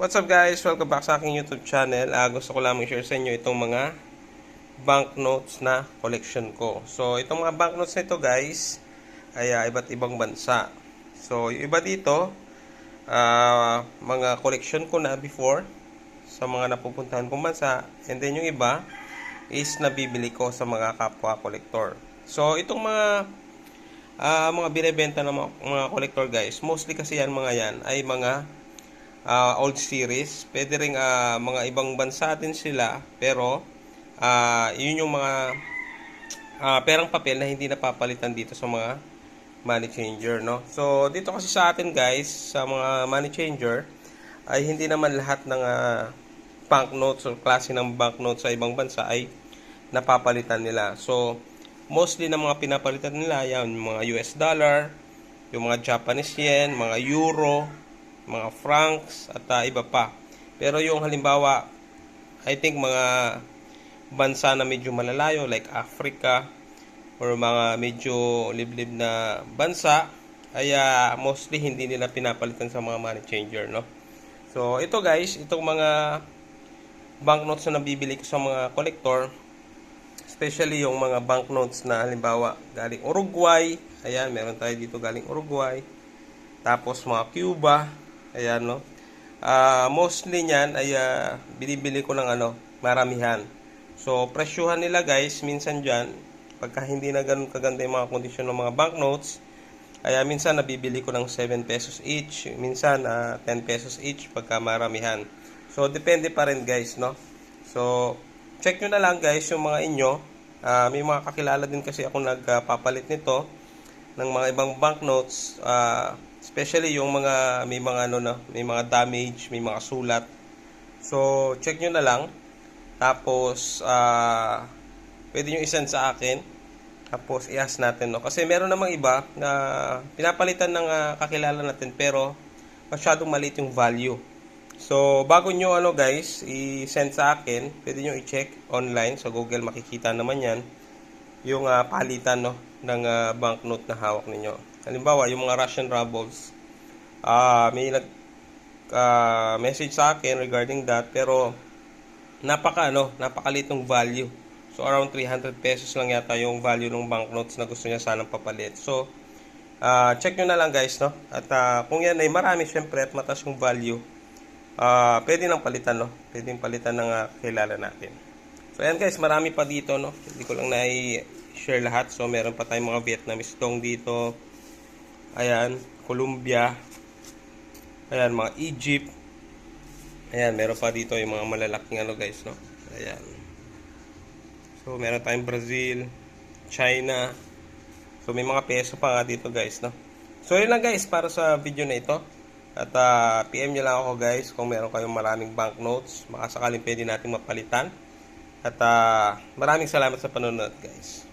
What's up guys? Welcome back sa aking YouTube channel. Ah, gusto ko lamang share sa inyo itong mga banknotes na collection ko. So, itong mga banknotes na ito guys, ay ah, iba't ibang bansa. So, yung iba dito, ah, mga collection ko na before sa mga napupuntahan kong bansa. And then yung iba is nabibili ko sa mga kapwa collector. So, itong mga ah, mga binebenta ng mga, mga collector guys, mostly kasi yan mga yan ay mga ah, old series. Pwede rin ah, mga ibang bansa din sila, pero ah, yun yung mga ah, perang papel na hindi napapalitan dito sa mga money changer, no? So, dito kasi sa atin guys, sa mga money changer, ay hindi naman lahat ng ah, banknotes or klase ng banknotes sa ibang bansa ay napapalitan nila. So, mostly na mga pinapalitan nila, yan, yung mga US dollar, yung mga Japanese yen, mga euro, mga francs, at ah, iba pa. Pero yung halimbawa, I think mga bansa na medyo malalayo, like Africa, or mga medyo liblib na bansa, ay ah, mostly hindi nila pinapalitan sa mga money changer, no? So, ito guys, itong mga banknotes na nabibili ko sa mga collector, especially yung mga banknotes na halimbawa galing Uruguay, ayan, meron tayo dito galing Uruguay, tapos mga Cuba, ayan, no? Ah, mostly niyan ay ah, binibili ko ng ano, maramihan. So, presyuhan nila guys, minsan dyan, pagka hindi na ganun kaganda yung mga kondisyon ng mga banknotes, kaya minsan nabibili ko ng 7 pesos each, minsan ah, 10 pesos each pagka maramihan. So, depende pa rin guys, no? So, check nyo na lang guys yung mga inyo. Ah, may mga kakilala din kasi ako nagpapalit nito ng mga ibang banknotes, ah, especially yung mga may mga ano na, may mga damage, may mga sulat. So, check nyo na lang. Tapos, ah, pwede nyo isend sa akin. Tapos, i-ask natin, no? Kasi meron namang iba na pinapalitan ng ah, kakilala natin pero masyadong maliit yung value. So, bago nyo ano guys, i-send sa akin, pwede nyo i-check online sa Google, makikita naman yan, yung ah, palitan no, ng ah, banknote na hawak ninyo. Halimbawa, yung mga Russian rubles, ah may nag ah, message sa akin regarding that, pero napaka ano, napakaliit ng value. So, around 300 pesos lang yata yung value ng banknotes na gusto niya sanang papalit. So, ah, check nyo na lang guys, no? At ah, kung yan ay marami syempre at mataas yung value, Ah, pwede nang palitan, no? Pwede palitan ng uh, kilala natin. So, ayan guys, marami pa dito, no? Hindi ko lang na-share lahat. So, meron pa tayong mga Vietnamese dong dito. Ayan, Colombia. Ayan, mga Egypt. Ayan, meron pa dito yung mga malalaking ano guys, no? Ayan. So, meron tayong Brazil, China. So, may mga peso pa nga dito guys, no? So, yun lang guys para sa video na ito. At ah, PM nyo lang ako guys kung meron kayong maraming banknotes. Makasakaling pwede natin mapalitan. At ah, maraming salamat sa panonood guys.